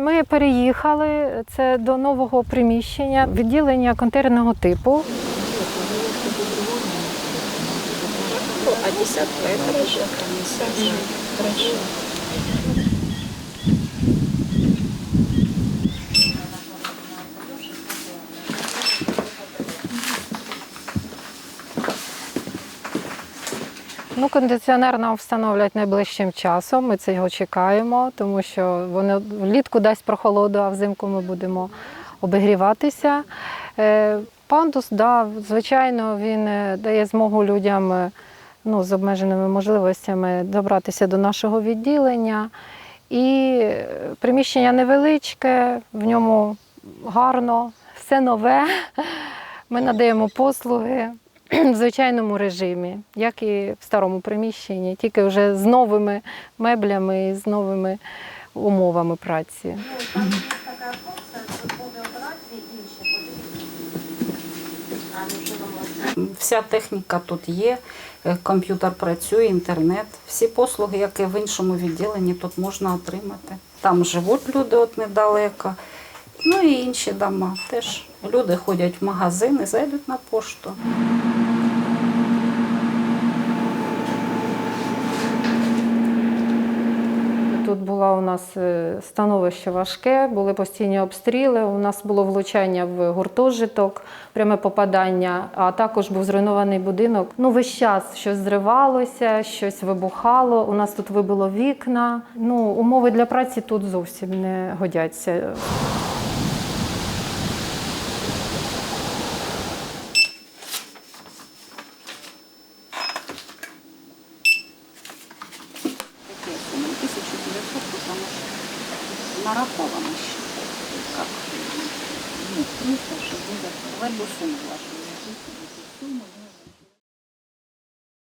Ми переїхали це до нового приміщення, відділення контейнерного типу. Ну, кондиціонер нам встановлять найближчим часом. Ми це його чекаємо, тому що воно влітку дасть прохолоду, а взимку ми будемо обігріватися. Е, Пандус, да, звичайно, він е, дає змогу людям е, ну, з обмеженими можливостями добратися до нашого відділення. І приміщення невеличке, в ньому гарно, все нове. Ми надаємо послуги в звичайному режимі, як і в старому приміщенні, тільки вже з новими меблями і з новими умовами праці. Вся техніка тут є, е, комп'ютер працює, інтернет. Всі послуги, як і в іншому відділенні, тут можна отримати. Там живуть люди от недалеко. Ну і інші дома. Теж люди ходять в магазини, зайдуть на пошту. Тут було у нас е, становище важке, були постійні обстріли. У нас було влучання в гуртожиток, пряме попадання, а також був зруйнований будинок. Ну, весь час щось зривалося, щось вибухало. У нас тут вибило вікна. Ну, умови для праці тут зовсім не годяться. Такі суми 1900, тому що нараховано ще. Ну, 360. В одну суму вложено.